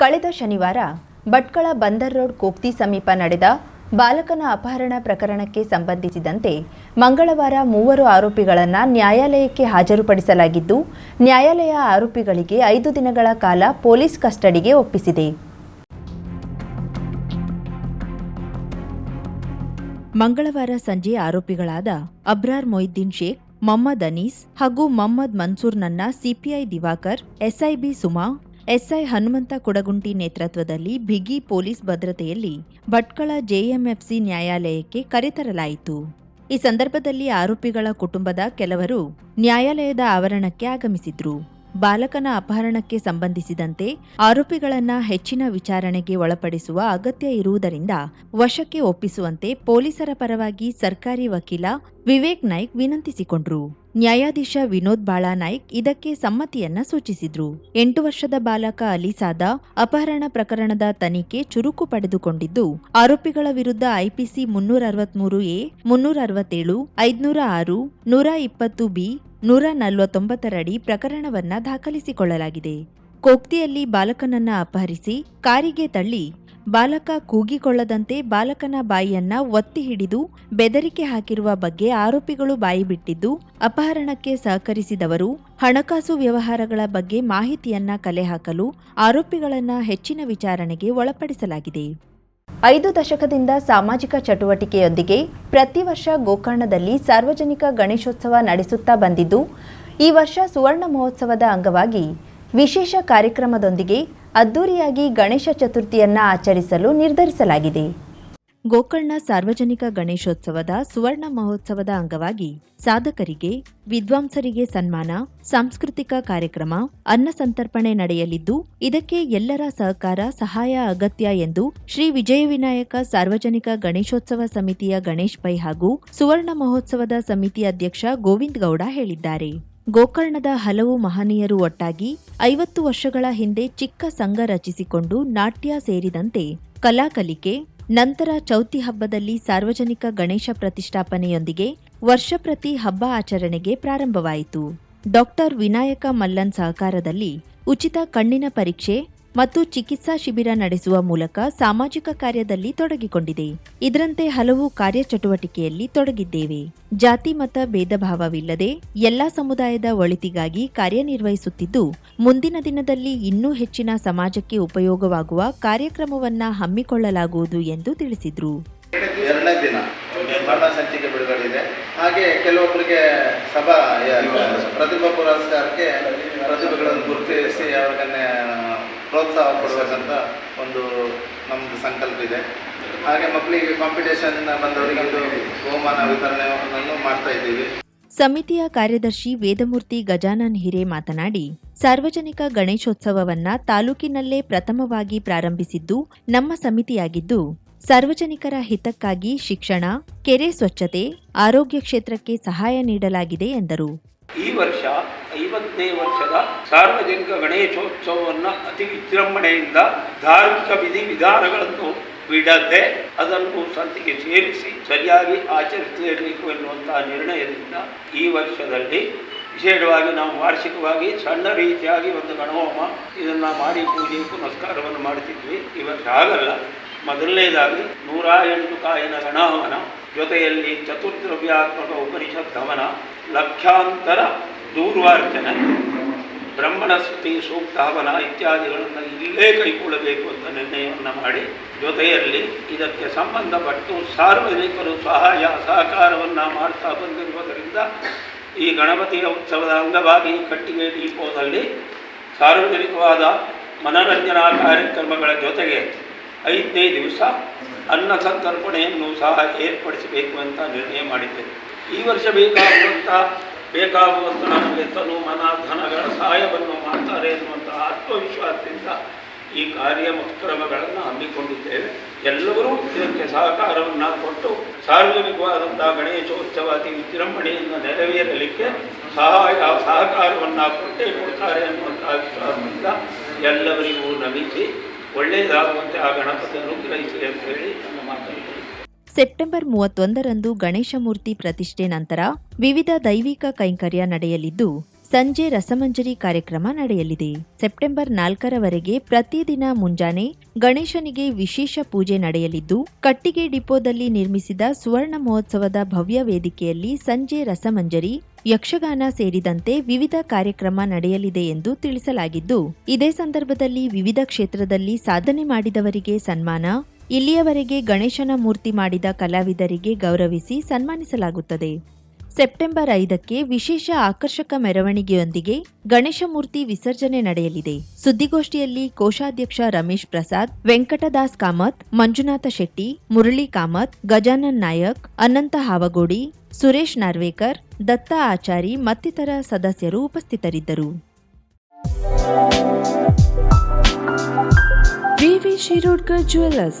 ಕಳೆದ ಶನಿವಾರ ಭಟ್ಕಳ ಬಂದರ್ ರೋಡ್ ಕೋಕ್ತಿ ಸಮೀಪ ನಡೆದ ಬಾಲಕನ ಅಪಹರಣ ಪ್ರಕರಣಕ್ಕೆ ಸಂಬಂಧಿಸಿದಂತೆ ಮಂಗಳವಾರ ಮೂವರು ಆರೋಪಿಗಳನ್ನು ನ್ಯಾಯಾಲಯಕ್ಕೆ ಹಾಜರುಪಡಿಸಲಾಗಿದ್ದು, ನ್ಯಾಯಾಲಯ ಆರೋಪಿಗಳಿಗೆ ಐದು ದಿನಗಳ ಕಾಲ ಪೊಲೀಸ್ ಕಸ್ಟಡಿಗೆ ಒಪ್ಪಿಸಿದೆ. ಮಂಗಳವಾರ ಸಂಜೆ ಆರೋಪಿಗಳಾದ ಅಬ್ರಾರ್ ಮೊಯ್ದೀನ್ ಶೇಖ್, ಮೊಹಮ್ಮದ್ ಅನೀಸ್ ಹಾಗೂ Mohammed ಮನ್ಸೂರ್ನನ್ನ CPI Diwakar, SIB Suma SI Hanumantha Kudagunti ನೇತೃತ್ವದಲ್ಲಿ ಬಿಗಿ ಪೊಲೀಸ್ ಭದ್ರತೆಯಲ್ಲಿ ಭಟ್ಕಳ ಜೆಎಂಎಫ್ಸಿ ನ್ಯಾಯಾಲಯಕ್ಕೆ ಕರೆತರಲಾಯಿತು ಈ ಸಂದರ್ಭದಲ್ಲಿ ಆರೋಪಿಗಳ ಕುಟುಂಬದ ಕೆಲವರು ನ್ಯಾಯಾಲಯದ ಆವರಣಕ್ಕೆ ಆಗಮಿಸಿದ್ರು. ಬಾಲಕನ ಅಪಹರಣಕ್ಕೆ ಸಂಬಂಧಿಸಿದಂತೆ ಆರೋಪಿಗಳನ್ನ ಹೆಚ್ಚಿನ ವಿಚಾರಣೆಗೆ ಒಳಪಡಿಸುವ ಅಗತ್ಯ ಇರುವುದರಿಂದ ವಶಕ್ಕೆ ಒಪ್ಪಿಸುವಂತೆ ಪೊಲೀಸರ ಪರವಾಗಿ ಸರ್ಕಾರಿ ವಕೀಲ ವಿವೇಕ್ ನಾಯ್ಕ್ ವಿನಂತಿಸಿಕೊಂಡ್ರು. ನ್ಯಾಯಾಧೀಶ ವಿನೋದ್ ಬಾಳಾ ನಾಯ್ಕ್ ಇದಕ್ಕೆ ಸಮ್ಮತಿಯನ್ನ ಸೂಚಿಸಿದ್ರು. ಎಂಟು ವರ್ಷದ ಬಾಲಕ ಅಲಿಸಾದ ಅಪಹರಣ ಪ್ರಕರಣದ ತನಿಖೆ ಚುರುಕು ಪಡೆದುಕೊಂಡಿದ್ದು, ಆರೋಪಿಗಳ ವಿರುದ್ಧ ಐಪಿಸಿ ಮುನ್ನೂರ ಅರವತ್ಮೂರು ಎ ಮುನ್ನೂರ ಅರವತ್ತೇಳು ಐದ್ನೂರ ಆರು ನೂರ ಇಪ್ಪತ್ತು ಬಿ ನೂರ ನಲವತ್ತೊಂಬತ್ತರಡಿ ಪ್ರಕರಣವನ್ನ ದಾಖಲಿಸಿಕೊಳ್ಳಲಾಗಿದೆ. ಕೋಕ್ತಿಯಲ್ಲಿ ಬಾಲಕನನ್ನ ಅಪಹರಿಸಿ ಕಾರಿಗೆ ತಳ್ಳಿ, ಬಾಲಕ ಕೂಗಿಕೊಳ್ಳದಂತೆ ಬಾಲಕನ ಬಾಯಿಯನ್ನ ಒತ್ತಿ ಹಿಡಿದು ಬೆದರಿಕೆ ಹಾಕಿರುವ ಬಗ್ಗೆ ಆರೋಪಿಗಳು ಬಾಯಿ ಬಿಟ್ಟಿದ್ದು, ಅಪಹರಣಕ್ಕೆ ಸಹಕರಿಸಿದವರು ಹಣಕಾಸು ವ್ಯವಹಾರಗಳ ಬಗ್ಗೆ ಮಾಹಿತಿಯನ್ನ ಕಲೆ ಹಾಕಲು ಆರೋಪಿಗಳನ್ನ ಹೆಚ್ಚಿನ ವಿಚಾರಣೆಗೆ ಒಳಪಡಿಸಲಾಗಿದೆ. ಐದು ದಶಕದಿಂದ ಸಾಮಾಜಿಕ ಚಟುವಟಿಕೆಯೊಂದಿಗೆ ಪ್ರತಿ ವರ್ಷ ಗೋಕರ್ಣದಲ್ಲಿ ಸಾರ್ವಜನಿಕ ಗಣೇಶೋತ್ಸವ ನಡೆಸುತ್ತಾ ಬಂದಿದ್ದು, ಈ ವರ್ಷ ಸುವರ್ಣ ಮಹೋತ್ಸವದ ಅಂಗವಾಗಿ ವಿಶೇಷ ಕಾರ್ಯಕ್ರಮದೊಂದಿಗೆ ಅದ್ದೂರಿಯಾಗಿ ಗಣೇಶ ಚತುರ್ಥಿಯನ್ನ ಆಚರಿಸಲು ನಿರ್ಧರಿಸಲಾಗಿದೆ. ಗೋಕರ್ಣ ಸಾರ್ವಜನಿಕ ಗಣೇಶೋತ್ಸವದ ಸುವರ್ಣ ಮಹೋತ್ಸವದ ಅಂಗವಾಗಿ ಸಾಧಕರಿಗೆ, ವಿದ್ವಾಂಸರಿಗೆ ಸನ್ಮಾನ, ಸಾಂಸ್ಕೃತಿಕ ಕಾರ್ಯಕ್ರಮ, ಅನ್ನ ಸಂತರ್ಪಣೆ ನಡೆಯಲಿದ್ದು, ಇದಕ್ಕೆ ಎಲ್ಲರ ಸಹಕಾರ, ಸಹಾಯ ಅಗತ್ಯ ಎಂದು ಶ್ರೀ ವಿಜಯ ವಿನಾಯಕ ಸಾರ್ವಜನಿಕ ಗಣೇಶೋತ್ಸವ ಸಮಿತಿಯ ಗಣೇಶ್ ಪೈ ಹಾಗೂ ಸುವರ್ಣ ಮಹೋತ್ಸವದ ಸಮಿತಿ ಅಧ್ಯಕ್ಷ ಗೋವಿಂದ್ ಗೌಡ ಹೇಳಿದ್ದಾರೆ. ಗೋಕರ್ಣದ ಹಲವು ಮಹನೀಯರು ಒಟ್ಟಾಗಿ ಐವತ್ತು ವರ್ಷಗಳ ಹಿಂದೆ ಚಿಕ್ಕ ಸಂಘ ರಚಿಸಿಕೊಂಡು ನಾಟ್ಯ ಸೇರಿದಂತೆ ಕಲಾಕಲಿಕೆ ನಂತರ ಚೌತಿ ಹಬ್ಬದಲ್ಲಿ ಸಾರ್ವಜನಿಕ ಗಣೇಶ ಪ್ರತಿಷ್ಠಾಪನೆಯೊಂದಿಗೆ ವರ್ಷಪ್ರತಿ ಹಬ್ಬ ಆಚರಣೆಗೆ ಪ್ರಾರಂಭವಾಯಿತು. ಡಾಕ್ಟರ್ ವಿನಾಯಕ ಮಲ್ಲನ್ ಸಹಕಾರದಲ್ಲಿ ಉಚಿತ ಕಣ್ಣಿನ ಪರೀಕ್ಷೆ ಮತ್ತು ಚಿಕಿತ್ಸಾ ಶಿಬಿರ ನಡೆಸುವ ಮೂಲಕ ಸಾಮಾಜಿಕ ಕಾರ್ಯದಲ್ಲಿ ತೊಡಗಿಕೊಂಡಿದೆ. ಇದರಂತೆ ಹಲವು ಕಾರ್ಯಚಟುವಟಿಕೆಯಲ್ಲಿ ತೊಡಗಿದ್ದೇವೆ. ಜಾತಿ ಮತ ಭೇದ ಭಾವವಿಲ್ಲದೆ ಎಲ್ಲಾ ಸಮುದಾಯದ ಒಳಿತಿಗಾಗಿ ಕಾರ್ಯನಿರ್ವಹಿಸುತ್ತಿದ್ದು, ಮುಂದಿನ ದಿನದಲ್ಲಿ ಇನ್ನೂ ಹೆಚ್ಚಿನ ಸಮಾಜಕ್ಕೆ ಉಪಯೋಗವಾಗುವ ಕಾರ್ಯಕ್ರಮವನ್ನ ಹಮ್ಮಿಕೊಳ್ಳಲಾಗುವುದು ಎಂದು ತಿಳಿಸಿದ್ರು. ಎರಡನೇ ದಿನ ಸಂಚಿಕೆ ಬಿಡುಗಡೆ ಹಾಗೆ ಕೆಲವೊಬ್ಬರಿಗೆ ಸಭಾ ಪ್ರತಿಭಾ ಪುರಸ್ಕಾರಕ್ಕೆ ಪ್ರತಿಭೆಗಳನ್ನು ಗುರುತಿಸಿ ಪ್ರೋತ್ಸಾಹ ಕೊಡಬೇಕಂತ ಒಂದು ನಮ್ಮದು ಸಂಕಲ್ಪ ಇದೆ. ಹಾಗೆ ಮಕ್ಕಳಿಗೆ ಕಾಂಪಿಟೇಷನ್ ಬಂದವರಿಗೆ ಒಂದು ಬಹುಮಾನ ವಿತರಣೆಯನ್ನು ಮಾಡ್ತಾ ಇದ್ದೀವಿ. ಸಮಿತಿಯ ಕಾರ್ಯದರ್ಶಿ ವೇದಮೂರ್ತಿ ಗಜಾನನ್ ಹಿರೇ ಮಾತನಾಡಿ, ಸಾರ್ವಜನಿಕ ಗಣೇಶೋತ್ಸವವನ್ನ ತಾಲೂಕಿನಲ್ಲೇ ಪ್ರಥಮವಾಗಿ ಪ್ರಾರಂಭಿಸಿದ್ದು ನಮ್ಮ ಸಮಿತಿಯಾಗಿದ್ದು, ಸಾರ್ವಜನಿಕರ ಹಿತಕ್ಕಾಗಿ ಶಿಕ್ಷಣ, ಕೆರೆ ಸ್ವಚ್ಛತೆ, ಆರೋಗ್ಯ ಕ್ಷೇತ್ರಕ್ಕೆ ಸಹಾಯ ನೀಡಲಾಗಿದೆ ಎಂದರು. ಈ ವರ್ಷ ಐವತ್ತನೇ ವರ್ಷದ ಸಾರ್ವಜನಿಕ ಗಣೇಶೋತ್ಸವವನ್ನು ಅತಿ ವಿಜೃಂಭಣೆಯಿಂದ ಧಾರ್ಮಿಕ ವಿಧಿ ವಿಧಾನಗಳನ್ನು ಬಿಡದೆ ಅದನ್ನು ಸಂತಿಗೆ ಸೇರಿಸಿ ಸರಿಯಾಗಿ ಆಚರಿಸಲೇಬೇಕು ಎನ್ನುವಂತಹ ನಿರ್ಣಯದಿಂದ ಈ ವರ್ಷದಲ್ಲಿ ವಿಶೇಷವಾಗಿ ನಾವು ವಾರ್ಷಿಕವಾಗಿ ಸಣ್ಣ ರೀತಿಯಾಗಿ ಒಂದು ಗಣಹೋಮ ಇದನ್ನು ಮಾಡಿ ಪೂಜೆ ಪುನಸ್ಕಾರವನ್ನು ಮಾಡುತ್ತಿದ್ವಿ ಈ ವರ್ಷ ಆಗಲ್ಲ ಮೊದಲನೇದಾಗಿ ನೂರ ಎಂಟು ಕಾಯಿನ ಗಣಹವನ ಜೊತೆಯಲ್ಲಿ ಚತುರ್ದ್ರವ್ಯಾತ್ಮಕ ಉಪನಿಷತ್ ಹವನ ಲಕ್ಷಾಂತರ ದೂರ್ವಾರ್ಚನೆ ಬ್ರಹ್ಮಣ ಸ್ತುತಿ ಸೂಕ್ತ ಹವನ ಇತ್ಯಾದಿಗಳನ್ನು ಇಲ್ಲೇ ಕೈಗೊಳ್ಳಬೇಕು ಅಂತ ನಿರ್ಣಯವನ್ನು ಮಾಡಿ ಜೊತೆಯಲ್ಲಿ ಇದಕ್ಕೆ ಸಂಬಂಧಪಟ್ಟು ಸಾರ್ವಜನಿಕರು ಸಹಾಯ ಸಹಕಾರವನ್ನು ಮಾಡ್ತಾ ಬಂದಿರುವುದರಿಂದ ಈ ಗಣಪತಿಯ ಉತ್ಸವದ ಅಂಗವಾಗಿ ಕಟ್ಟಿಗೆ ದೀಪದಲ್ಲಿ ಸಾರ್ವಜನಿಕವಾದ ಮನರಂಜನಾ ಕಾರ್ಯಕ್ರಮಗಳ ಜೊತೆಗೆ ಐದನೇ ದಿವಸ ಅನ್ನ ಸಂತರ್ಪಣೆಯನ್ನು ಸಹ ಏರ್ಪಡಿಸಬೇಕು ಅಂತ ನಿರ್ಣಯ ಮಾಡಿದ್ದೇವೆ. ಈ ವರ್ಷ ಬೇಕಾಗುವಂಥ ಬೇಕಾಗುವಂತಹ ನಮಗೆ ತನು ಮನ, ಧನಗಳ ಸಹಾಯವನ್ನು ಮಾಡ್ತಾರೆ ಎನ್ನುವಂತಹ ಆತ್ಮವಿಶ್ವಾಸದಿಂದ ಈ ಕಾರ್ಯ ಕಾರ್ಯಕ್ರಮಗಳನ್ನು ಹಮ್ಮಿಕೊಂಡಿದ್ದೇವೆ. ಎಲ್ಲರೂ ಇದಕ್ಕೆ ಸಹಕಾರವನ್ನು ಕೊಟ್ಟು ಸಾರ್ವಜನಿಕವಾದಂತಹ ಗಣೇಶೋತ್ಸವ ಅತಿ ವಿಜೃಂಭಣೆಯಿಂದ ನೆರವೇರಲಿಕ್ಕೆ ಸಹಾಯ, ಸಹಕಾರವನ್ನು ಕೊಟ್ಟೇ ಕೊಡ್ತಾರೆ ಅನ್ನುವಂಥ ವಿಶ್ವಾಸದಿಂದ ಎಲ್ಲವರಿಗೂ ನಮಿಸಿ ಒಳ್ಳೆಯದಾಗುವಂತೆ ಆ ಗಣಪತಿ ಅನುಗ್ರಹಿಸಿ ಅಂತ ಹೇಳಿ ಸೆಪ್ಟೆಂಬರ್ ಮೂವತ್ತೊಂದರಂದು ಗಣೇಶ ಮೂರ್ತಿ ಪ್ರತಿಷ್ಠೆ ನಂತರ ವಿವಿಧ ದೈವಿಕ ಕೈಂಕರ್ಯ ನಡೆಯಲಿದ್ದು, ಸಂಜೆ ರಸಮಂಜರಿ ಕಾರ್ಯಕ್ರಮ ನಡೆಯಲಿದೆ. ಸೆಪ್ಟೆಂಬರ್ ನಾಲ್ಕರವರೆಗೆ ಪ್ರತಿದಿನ ಮುಂಜಾನೆ ಗಣೇಶನಿಗೆ ವಿಶೇಷ ಪೂಜೆ ನಡೆಯಲಿದ್ದು, ಕಟ್ಟಿಗೆ ಡಿಪೋದಲ್ಲಿ ನಿರ್ಮಿಸಿದ ಸುವರ್ಣ ಮಹೋತ್ಸವದ ಭವ್ಯ ವೇದಿಕೆಯಲ್ಲಿ ಸಂಜೆ ರಸಮಂಜರಿ, ಯಕ್ಷಗಾನ ಸೇರಿದಂತೆ ವಿವಿಧ ಕಾರ್ಯಕ್ರಮ ನಡೆಯಲಿದೆ ಎಂದು ತಿಳಿಸಲಾಗಿದ್ದು, ಇದೇ ಸಂದರ್ಭದಲ್ಲಿ ವಿವಿಧ ಕ್ಷೇತ್ರದಲ್ಲಿ ಸಾಧನೆ ಮಾಡಿದವರಿಗೆ ಸನ್ಮಾನ ಇಲ್ಲಿಯವರೆಗೆ ಗಣೇಶನ ಮೂರ್ತಿ ಮಾಡಿದ ಕಲಾವಿದರಿಗೆ ಗೌರವಿಸಿ ಸನ್ಮಾನಿಸಲಾಗುತ್ತದೆ. ಸೆಪ್ಟೆಂಬರ್ ಐದಕ್ಕೆ ವಿಶೇಷ ಆಕರ್ಷಕ ಮೆರವಣಿಗೆಯೊಂದಿಗೆ ಗಣೇಶ ಮೂರ್ತಿ ವಿಸರ್ಜನೆ ನಡೆಯಲಿದೆ. ಸುದ್ದಿಗೋಷ್ಠಿಯಲ್ಲಿ ಕೋಶಾಧ್ಯಕ್ಷ ರಮೇಶ್ ಪ್ರಸಾದ್, ವೆಂಕಟದಾಸ್ ಕಾಮತ್, ಮಂಜುನಾಥ ಶೆಟ್ಟಿ, ಮುರಳಿ ಕಾಮತ್, ಗಜಾನನ್ ನಾಯಕ್, ಅನಂತ ಹಾವಗೋಡಿ, ಸುರೇಶ್ ನಾರ್ವೇಕರ್, ದತ್ತ ಆಚಾರಿ ಮತ್ತಿತರ ಸದಸ್ಯರು ಉಪಸ್ಥಿತರಿದ್ದರು. V Shirodkar jewellers